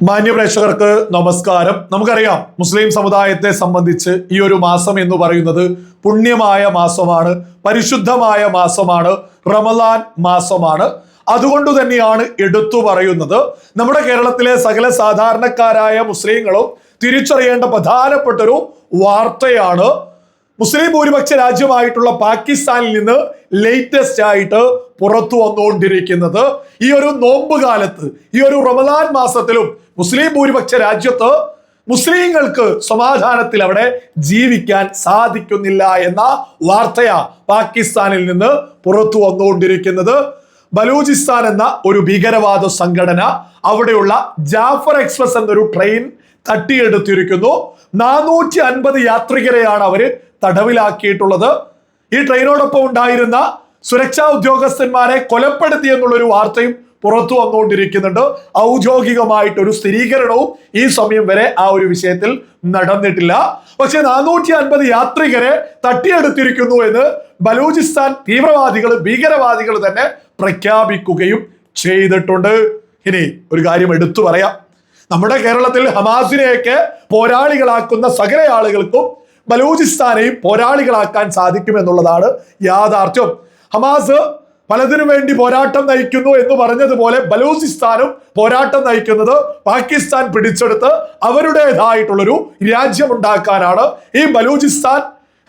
മാന്യ പ്രേക്ഷകർക്ക് നമസ്കാരം. നമുക്കറിയാം മുസ്ലിം സമുദായത്തെ സംബന്ധിച്ച് ഈ ഒരു മാസം എന്ന് പറയുന്നത് പുണ്യമായ മാസമാണ് പരിശുദ്ധമായ മാസമാണ് റമലാൻ മാസമാണ്. അതുകൊണ്ട് തന്നെയാണ് എടുത്തു പറയുന്നത്. നമ്മുടെ കേരളത്തിലെ സകല സാധാരണക്കാരായ മുസ്ലിങ്ങളും തിരിച്ചറിയേണ്ട പ്രധാനപ്പെട്ടൊരു വാർത്തയാണ്. മുസ്ലിം ഭൂരിപക്ഷ രാജ്യമായിട്ടുള്ള പാകിസ്ഥാനിൽ നിന്ന് ലേറ്റസ്റ്റ് ആയിട്ട് പുറത്തു വന്നുകൊണ്ടിരിക്കുന്നത് ഈ ഒരു നോമ്പ് കാലത്ത് ഈ ഒരു റമദാൻ മാസത്തിലും മുസ്ലിം ഭൂരിപക്ഷ രാജ്യത്ത് മുസ്ലിങ്ങൾക്ക് സമാധാനത്തിൽ അവിടെ ജീവിക്കാൻ സാധിക്കുന്നില്ല എന്ന വാർത്തയാ പാകിസ്ഥാനിൽ നിന്ന് പുറത്തു വന്നുകൊണ്ടിരിക്കുന്നത്. ബലൂചിസ്ഥാൻ എന്ന ഒരു ഭീകരവാദ സംഘടന അവിടെയുള്ള ജാഫർ എക്സ്പ്രസ് എന്നൊരു ട്രെയിൻ തട്ടിയെടുത്തിരിക്കുന്നു. നാനൂറ്റി അൻപത് യാത്രികരെയാണ് അവർ തടവിലാക്കിയിട്ടുള്ളത്. ഈ ട്രെയിനോടൊപ്പം ഉണ്ടായിരുന്ന സുരക്ഷാ ഉദ്യോഗസ്ഥന്മാരെ കൊലപ്പെടുത്തി എന്നുള്ളൊരു വാർത്തയും പുറത്തു വന്നുകൊണ്ടിരിക്കുന്നുണ്ട്. ഔദ്യോഗികമായിട്ട് ഒരു സ്ഥിരീകരണവും ഈ സമയം വരെ ആ ഒരു വിഷയത്തിൽ നടന്നിട്ടില്ല. പക്ഷെ നാനൂറ്റി അൻപത് യാത്രികരെ തട്ടിയെടുത്തിരിക്കുന്നു എന്ന് ബലൂചിസ്ഥാൻ തീവ്രവാദികൾ ഭീകരവാദികൾ തന്നെ പ്രഖ്യാപിക്കുകയും ചെയ്തിട്ടുണ്ട്. ഇനി ഒരു കാര്യം എടുത്തു പറയാം. നമ്മുടെ കേരളത്തിൽ ഹമാസിനെയൊക്കെ പോരാളികളാക്കുന്ന സകല ആളുകൾക്കും ബലൂചിസ്ഥാനെയും പോരാളികളാക്കാൻ സാധിക്കും എന്നുള്ളതാണ് യാഥാർത്ഥ്യം. ഹമാസ് പലതിനു വേണ്ടി പോരാട്ടം നയിക്കുന്നു എന്ന് പറഞ്ഞതുപോലെ ബലൂചിസ്ഥാനും പോരാട്ടം നയിക്കുന്നത് പാകിസ്ഥാൻ പിടിച്ചെടുത്ത് അവരുടേതായിട്ടുള്ളൊരു രാജ്യം ഉണ്ടാക്കാനാണ് ഈ ബലൂചിസ്ഥാൻ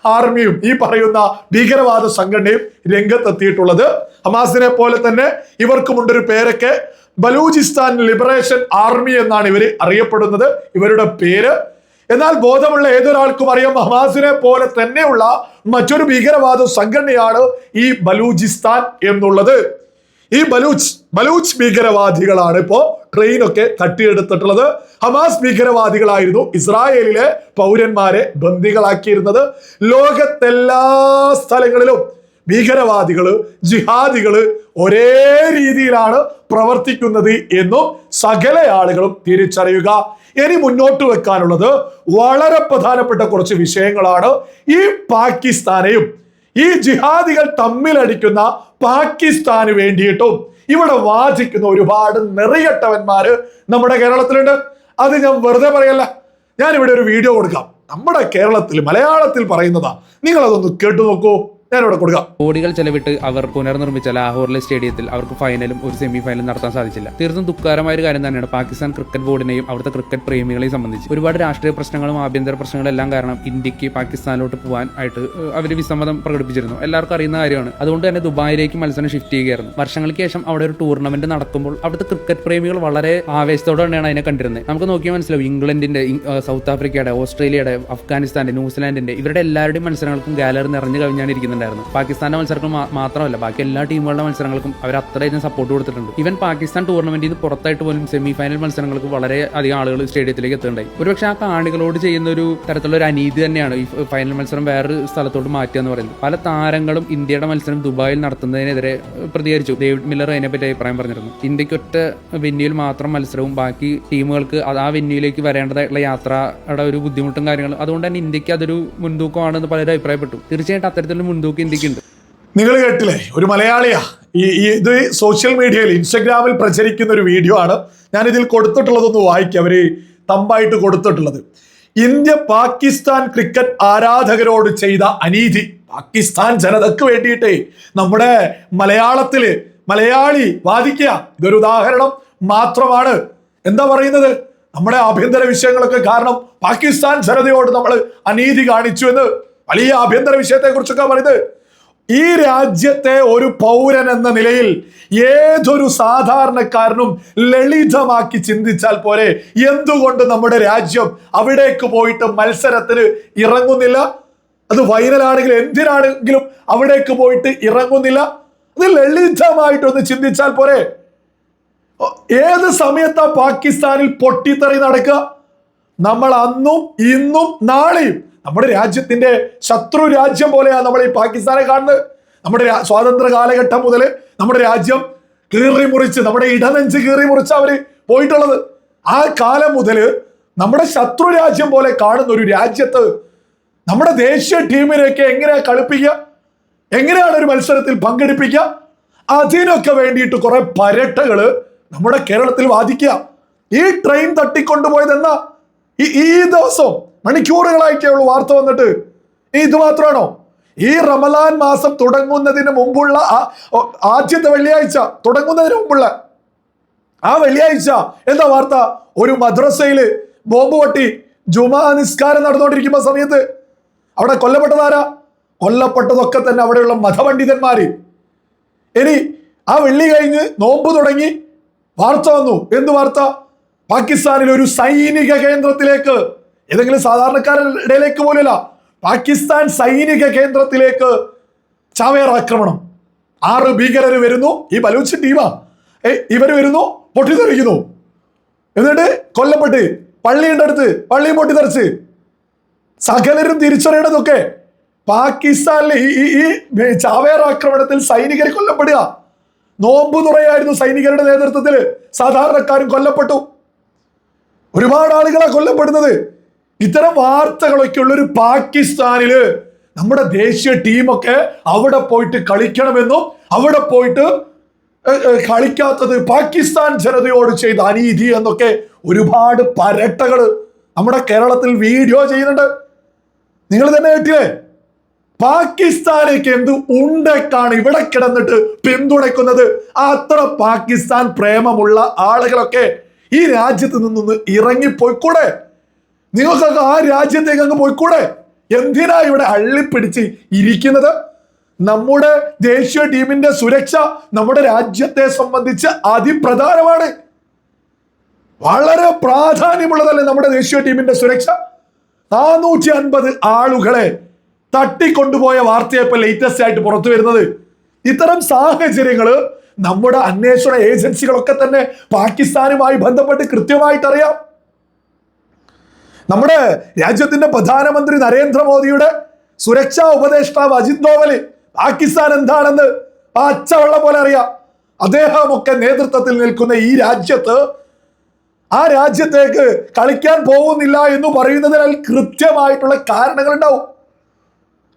ആർമിയും ഈ പറയുന്ന ഭീകരവാദ സംഘടനയും രംഗത്തെത്തിയിട്ടുള്ളത്. ഹമാസിനെ പോലെ തന്നെ ഇവർക്കുമുണ്ടൊരു പേരൊക്കെ ബലൂചിസ്ഥാൻ ലിബറേഷൻ ആർമി എന്നാണ് ഇവർ അറിയപ്പെടുന്നത് ഇവരുടെ പേര്. എന്നാൽ ബോധമുള്ള ഏതൊരാൾക്കും അറിയാം ഹമാസിനെ പോലെ തന്നെയുള്ള മറ്റൊരു ഭീകരവാദ സംഘടനയാണ് ഈ ബലൂചിസ്ഥാൻ എന്നുള്ളത്. ഈ ബലൂച്ച് ബലൂച്ച് ഭീകരവാദികളാണ് ഇപ്പോ ട്രെയിൻ ട്രെയിനൊക്കെ തട്ടിയെടുത്തിട്ടുള്ളത്. ഹമാസ് ഭീകരവാദികളായിരുന്നു ഇസ്രായേലിലെ പൗരന്മാരെ ബന്ദികളാക്കിയിരുന്നത്. ലോകത്തെല്ലാ സ്ഥലങ്ങളിലും ഭീകരവാദികൾ ജിഹാദികൾ ഒരേ രീതിയിലാണ് പ്രവർത്തിക്കുന്നത് എന്നും സകല ആളുകളും തിരിച്ചറിയുക. ഇനി മുന്നോട്ട് വെക്കാനുള്ളത് വളരെ പ്രധാനപ്പെട്ട കുറച്ച് വിഷയങ്ങളാണ് ഈ പാകിസ്ഥാനെയും ഈ ജിഹാദികൾ തമ്മിലടിക്കുന്ന പാകിസ്ഥാന് വേണ്ടിയിട്ടും ഇവിടെ വാദിക്കുന്ന ഒരുപാട് നെറികെട്ടവന്മാര് നമ്മുടെ കേരളത്തിലുണ്ട്. അത് ഞാൻ വെറുതെ പറയല്ല. ഞാൻ ഇവിടെ ഒരു വീഡിയോ കൊടുക്കാം. നമ്മുടെ കേരളത്തിൽ മലയാളത്തിൽ പറയുന്നതാ. നിങ്ങൾ അതൊന്ന് കേട്ടു നോക്കൂ. ഞാൻ ഇവിടെ കൊടുക്കാം. കോടികൾ ചെലവിട്ട് അവർ പുനർനിർമ്മിച്ച ലാഹോറിലെ സ്റ്റേഡിയത്തിൽ അവർക്ക് ഫൈനലും ഒരു സെമി ഫൈനലും നടത്താൻ സാധിച്ചില്ല. തീർത്തും ദുഃഖകരമായ ഒരു കാര്യം തന്നെയാണ് പാകിസ്ഥാൻ ക്രിക്കറ്റ് ബോർഡിനെയും അവിടുത്തെ ക്രിക്കറ്റ് പ്രേമികളെയും സംബന്ധിച്ച്. ഒരുപാട് രാഷ്ട്രീയ പ്രശ്നങ്ങളും ആഭ്യന്തര പ്രശ്നങ്ങളും എല്ലാം കാരണം ഇന്ത്യയ്ക്ക് പാകിസ്ഥാനിലോട്ട് പോകാൻ ആയിട്ട് അവർ വിസമ്മതം പ്രകടിപ്പിച്ചിരുന്നു. എല്ലാവർക്കും അറിയുന്ന കാര്യമാണ്. അതുകൊണ്ട് തന്നെ ദുബായിലേക്ക് മത്സരം ഷിഫ്റ്റ് ചെയ്യുകയായിരുന്നു. വർഷങ്ങൾക്ക് ശേഷം അവിടെ ഒരു ടൂർണമെന്റ് നടക്കുമ്പോൾ അവിടുത്തെ ക്രിക്കറ്റ് പ്രേമികൾ വളരെ ആവേശത്തോടെ തന്നെയാണ് അതിനെ കണ്ടിരുന്നത്. നമുക്ക് നോക്കിയാൽ മനസ്സിലാവും ഇംഗ്ലണ്ടിന്റെ സൗത്ത് ആഫ്രിക്കയുടെ ഓസ്ട്രേലിയയുടെ അഫ്ഗാനിസ്ഥാന്റെ ന്യൂസിലാൻഡിന്റെ ഇവരുടെ എല്ലാവരുടെയും മത്സരങ്ങൾക്കും ഗാലറി നിറഞ്ഞു കവിഞ്ഞാണ് ഇരിക്കുന്നുണ്ടായിരുന്നു പാകിസ്ഥാന്റെ മത്സരങ്ങൾ മാത്രമല്ല ബാക്കി എല്ലാ ടീമുകളുടെ മത്സരങ്ങൾക്കും അവർ അത്രയധികം സപ്പോർട്ട് കൊടുത്തിട്ടുണ്ട്. ഈവൻ പാകിസ്ഥാൻ ടൂർണമെന്റിൽ നിന്ന് പുറത്തായിട്ട് പോലും സെമി ഫൈനൽ മത്സരങ്ങൾക്ക് വളരെ അധികം ആളുകൾ സ്റ്റേഡിയത്തിലേക്ക് എത്തുന്നുണ്ടായി. ഒരുപക്ഷെ ആ കാണികളോട് ചെയ്യുന്ന ഒരു തരത്തിലുള്ള ഒരു അനീതി തന്നെയാണ് ഈ ഫൈനൽ മത്സരം വേറൊരു സ്ഥലത്തോട്ട് മാറ്റുക എന്ന് പറയുന്നത്. പല താരങ്ങളും ഇന്ത്യയുടെ മത്സരം ദുബായിൽ നടത്തുന്നതിനെതിരെ പ്രതികരിച്ചു. ഡേവിഡ് മില്ലർ അതിനെപ്പറ്റി അഭിപ്രായം പറഞ്ഞിരുന്നു. ഇന്ത്യയ്ക്ക് ഒറ്റ വെന്യൂയിൽ മാത്രം മത്സരവും ബാക്കി ടീമുകൾക്ക് അത് ആ വെന്യൂയിലേക്ക് വരേണ്ടതായിട്ടുള്ള യാത്രയുടെ ഒരു ബുദ്ധിമുട്ടും കാര്യങ്ങളും. അതുകൊണ്ട് തന്നെ ഇന്ത്യയ്ക്ക് അതൊരു മുൻതൂക്കമാണെന്ന് പലരും അഭിപ്രായപ്പെട്ടു. തീർച്ചയായിട്ടും അത്തരത്തിലുള്ള ഇന്ത്യക്കുണ്ട് നിങ്ങൾ കേട്ടില്ലേ? ഒരു മലയാളിയാ. ഈ ഇത് സോഷ്യൽ മീഡിയയിൽ ഇൻസ്റ്റഗ്രാമിൽ പ്രചരിക്കുന്ന ഒരു വീഡിയോ ആണ്. ഞാൻ ഇതിൽ കൊടുത്തിട്ടുള്ളതൊന്ന് വായിക്കുക അവർ തമ്പായിട്ട് കൊടുത്തിട്ടുള്ളത്. ഇന്ത്യ പാകിസ്ഥാൻ ക്രിക്കറ്റ് ആരാധകരോട് ചെയ്ത അനീതി. പാകിസ്ഥാൻ ജനതക്ക് വേണ്ടിയിട്ടേ നമ്മുടെ മലയാളത്തിൽ മലയാളി വാദിക്കുക. ഇതൊരു ഉദാഹരണം മാത്രമാണ്. എന്താ പറയുന്നത്? നമ്മുടെ ആഭ്യന്തര വിഷയങ്ങളൊക്കെ കാരണം പാകിസ്ഥാൻ ജനതയോട് നമ്മൾ അനീതി കാണിച്ചു എന്ന്. വലിയ ആഭ്യന്തര വിഷയത്തെ കുറിച്ചൊക്കെ പറയുന്നത്. ഈ രാജ്യത്തെ ഒരു പൗരൻ എന്ന നിലയിൽ ഏതൊരു സാധാരണക്കാരനും ലളിതമാക്കി ചിന്തിച്ചാൽ പോരെ. എന്തുകൊണ്ട് നമ്മുടെ രാജ്യം അവിടേക്ക് പോയിട്ട് മത്സരത്തിന് ഇറങ്ങുന്നില്ല? അത് വൈറലാണെങ്കിൽ എന്തിനാണെങ്കിലും അവിടേക്ക് പോയിട്ട് ഇറങ്ങുന്നില്ല? അത് ലളിതമായിട്ടൊന്ന് ചിന്തിച്ചാൽ പോരെ. ഏത് സമയത്താ പാകിസ്ഥാനിൽ പൊട്ടിത്തെറി നടക്കുക? നമ്മൾ അന്നും ഇന്നും നാളെയും നമ്മുടെ രാജ്യത്തിന്റെ ശത്രു രാജ്യം പോലെയാണ് നമ്മൾ ഈ പാകിസ്ഥാനെ കാണുന്നത്. നമ്മുടെ സ്വാതന്ത്ര്യ കാലഘട്ടം മുതൽ നമ്മുടെ രാജ്യം കീറി മുറിച്ച് നമ്മുടെ ഇടനെഞ്ച് കീറി മുറിച്ച് അവർ പോയിട്ടുള്ളത്. ആ കാലം മുതൽ നമ്മുടെ ശത്രു രാജ്യം പോലെ കാണുന്ന ഒരു രാജ്യത്ത് നമ്മുടെ ദേശീയ ടീമിനെയൊക്കെ എങ്ങനെയാ കളിപ്പിക്കുക? എങ്ങനെയാണ് ഒരു മത്സരത്തിൽ പങ്കെടുപ്പിക്കുക? അതിനൊക്കെ വേണ്ടിയിട്ട് കുറെ പരട്ടകൾ നമ്മുടെ കേരളത്തിൽ വാദിക്കുക. ഈ ട്രെയിൻ തട്ടിക്കൊണ്ടുപോയതെന്നാ? ഈ ഈ ദിവസം മണിക്കൂറുകളായിട്ടേ ഉള്ളൂ വാർത്ത വന്നിട്ട്. ഇത് മാത്രമാണോ? ഈ റമലാൻ മാസം തുടങ്ങുന്നതിന് മുമ്പുള്ള ആദ്യത്തെ വെള്ളിയാഴ്ച തുടങ്ങുന്നതിന് മുമ്പുള്ള ആ വെള്ളിയാഴ്ച എന്താ വാർത്ത? ഒരു മദ്രസയിൽ ബോംബ് പൊട്ടി ജുമാ നിസ്കാരം നടന്നുകൊണ്ടിരിക്കുന്ന സമയത്ത്. അവിടെ കൊല്ലപ്പെട്ടതാരാ? കൊല്ലപ്പെട്ടതൊക്കെ തന്നെ അവിടെയുള്ള മതപണ്ഡിതന്മാർ ഇനി ആ വെള്ളി കഴിഞ്ഞ് നോമ്പ് തുടങ്ങി വാർത്ത വന്നു. എന്ത് വാർത്ത? പാകിസ്ഥാനിലെ ഒരു സൈനിക കേന്ദ്രത്തിലേക്ക് ഏതെങ്കിലും സാധാരണക്കാരുടെ ഇടയിലേക്ക് പോലല്ല പാകിസ്ഥാൻ സൈനിക കേന്ദ്രത്തിലേക്ക് ചാവേർ ആക്രമണം. ആറ് ഭീകരർ വരുന്നു. ഈ ബലൂച്ച് ടീമാ. ഇവർ വരുന്നു പൊട്ടിത്തെറിക്കുന്നു. എന്നിട്ട് കൊല്ലപ്പെട്ട് പള്ളിയുടെ അടുത്ത് പള്ളി പൊട്ടിത്തെറിച്ച്. സകലരും തിരിച്ചറിയണതൊക്കെ പാകിസ്ഥാനിലെ ഈ- ഈ ചാവേർ ആക്രമണത്തിൽ സൈനികർ കൊല്ലപ്പെടുക. നോമ്പ് തുറയായിരുന്നു സൈനികരുടെ നേതൃത്വത്തിൽ സാധാരണക്കാരും കൊല്ലപ്പെട്ടു. ഒരുപാട് ആളുകളാണ് കൊല്ലപ്പെടുന്നത്. ഇത്തരം വാർത്തകളൊക്കെ ഉള്ളൊരു പാകിസ്ഥാനിൽ നമ്മുടെ ദേശീയ ടീമൊക്കെ അവിടെ പോയിട്ട് കളിക്കണമെന്നും അവിടെ പോയിട്ട് കളിക്കാത്തത് പാകിസ്ഥാൻ ജനതയോട് ചെയ്ത അനീതി എന്നൊക്കെ ഒരുപാട് പരട്ടകൾ നമ്മുടെ കേരളത്തിൽ വീഡിയോ ചെയ്യുന്നുണ്ട്. നിങ്ങൾ തന്നെ കേട്ടില്ലേ? പാകിസ്ഥാനേക്ക് എന്ത് ഉണ്ടക്കാണ് ഇവിടെ കിടന്നിട്ട് പിന്തുണയ്ക്കുന്നത്? അത്ര പാകിസ്ഥാൻ പ്രേമമുള്ള ആളുകളൊക്കെ ഈ രാജ്യത്ത് നിന്നൊന്ന് ഇറങ്ങിപ്പോയിക്കൂടെ? നിങ്ങൾക്കൊക്കെ ആ രാജ്യത്തേക്ക് അങ്ങ് പോയിക്കൂടെ? എന്തിനാ ഇവിടെ അള്ളിപ്പിടിച്ച് ഇരിക്കുന്നത്? നമ്മുടെ ദേശീയ ടീമിന്റെ സുരക്ഷ നമ്മുടെ രാജ്യത്തെ സംബന്ധിച്ച് അതിപ്രധാനമാണ്. വളരെ പ്രാധാന്യമുള്ളതല്ലേ നമ്മുടെ ദേശീയ ടീമിന്റെ സുരക്ഷ? നാനൂറ്റി അൻപത് ആളുകളെ തട്ടിക്കൊണ്ടുപോയ വാർത്തയെ ഇപ്പൊ ലേറ്റസ്റ്റ് ആയിട്ട് പുറത്തു വരുന്നത്. ഇത്തരം സാഹചര്യങ്ങൾ നമ്മുടെ അന്വേഷണ ഏജൻസികളൊക്കെ തന്നെ പാകിസ്ഥാനുമായി ബന്ധപ്പെട്ട് കൃത്യമായിട്ട് അറിയാം നമ്മുടെ രാജ്യത്തിന്റെ പ്രധാനമന്ത്രി നരേന്ദ്രമോദിയുടെ സുരക്ഷാ ഉപദേഷ്ടാവ് അജിത് ഡോവൽ പാകിസ്ഥാൻ എന്താണെന്ന് പച്ചവെള്ളം പോലെ അറിയാം. അദ്ദേഹമൊക്കെ നേതൃത്വത്തിൽ നിൽക്കുന്ന ഈ രാജ്യത്ത് ആ രാജ്യത്തേക്ക് കളിക്കാൻ പോകുന്നില്ല എന്ന് പറയുന്നതിനാൽ കൃത്യമായിട്ടുള്ള കാരണങ്ങൾ ഉണ്ടാവും.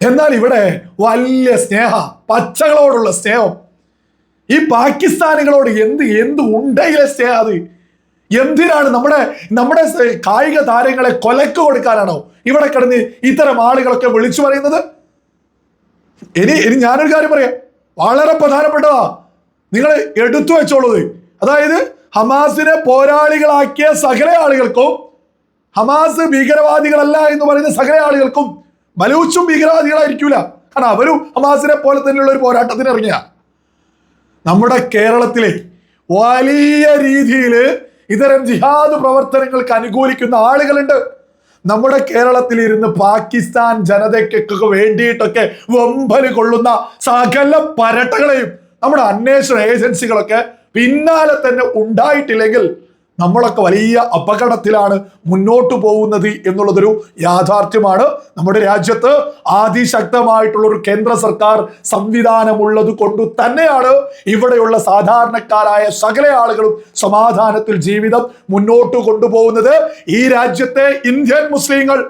എന്നാൽ ഇവിടെ വലിയ സ്നേഹ പച്ചകളോടുള്ള സ്നേഹം. ഈ പാകിസ്ഥാനികളോട് എന്ത് എന്ത് ഉണ്ടെങ്കിലെ സ്നേഹം അത്? എന്തിനാണ് നമ്മുടെ നമ്മുടെ കായിക താരങ്ങളെ കൊലക്ക് കൊടുക്കാനാണോ ഇവിടെ കിടന്ന് ഇത്തരം ആളുകളൊക്കെ വിളിച്ചു പറയുന്നത്? ഇനി ഇനി ഞാനൊരു കാര്യം പറയാം. വളരെ പ്രധാനപ്പെട്ടതാ. നിങ്ങൾ എടുത്തു വെച്ചോളൂ അതായത് ഹമാസിനെ പോരാളികളാക്കിയ സകല ആളുകൾക്കും ഹമാസ് ഭീകരവാദികളല്ല എന്ന് പറയുന്ന സകല ആളുകൾക്കും ബലൂച്ചും ഭീകരവാദികളായിരിക്കൂല. കാരണം അവരും ഹമാസിനെ പോലെ തന്നെയുള്ള ഒരു പോരാട്ടത്തിന് ഇറങ്ങിയ നമ്മുടെ കേരളത്തിലെ വലിയ രീതിയിൽ ഇത്തരം ജിഹാദ് പ്രവർത്തനങ്ങൾക്ക് അനുകൂലിക്കുന്ന ആളുകളുണ്ട്. നമ്മുടെ കേരളത്തിൽ ഇരുന്ന് പാകിസ്ഥാൻ ജനതയ്ക്കൊക്കെ വേണ്ടിയിട്ടൊക്കെ വമ്പൽ കൊള്ളുന്ന സകല പരട്ടകളെയും നമ്മുടെ അന്വേഷണ ഏജൻസികളൊക്കെ പിന്നാലെ തന്നെ ഉണ്ടായിട്ടില്ലെങ്കിൽ നമ്മളൊക്കെ വലിയ അപകടത്തിലാണ് മുന്നോട്ട് പോകുന്നത് എന്നുള്ളതൊരു യാഥാർത്ഥ്യമാണ്. നമ്മുടെ രാജ്യത്ത് ആതിശക്തമായിട്ടുള്ള ഒരു കേന്ദ്ര സർക്കാർ സംവിധാനമുള്ളത് കൊണ്ട് തന്നെയാണ് ഇവിടെയുള്ള സാധാരണക്കാരായ സകല ആളുകളും സമാധാനത്തിൽ ജീവിതം മുന്നോട്ട് കൊണ്ടുപോകുന്നത്. ഈ രാജ്യത്തെ ഇന്ത്യൻ മുസ്ലിങ്ങൾ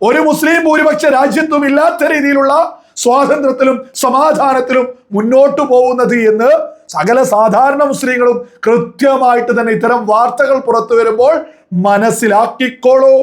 ഒരു മുസ്ലിം ഭൂരിപക്ഷ രാജ്യത്തും ഇല്ലാത്ത രീതിയിലുള്ള സ്വാതന്ത്ര്യത്തിലും സമാധാനത്തിലും മുന്നോട്ടു പോകുന്നത് എന്ന് സകല സാധാരണ മുസ്ലിങ്ങളും കൃത്യമായിട്ട് തന്നെ ഇത്തരം വാർത്തകൾ പുറത്തു വരുമ്പോൾ മനസ്സിലാക്കിക്കോളൂ.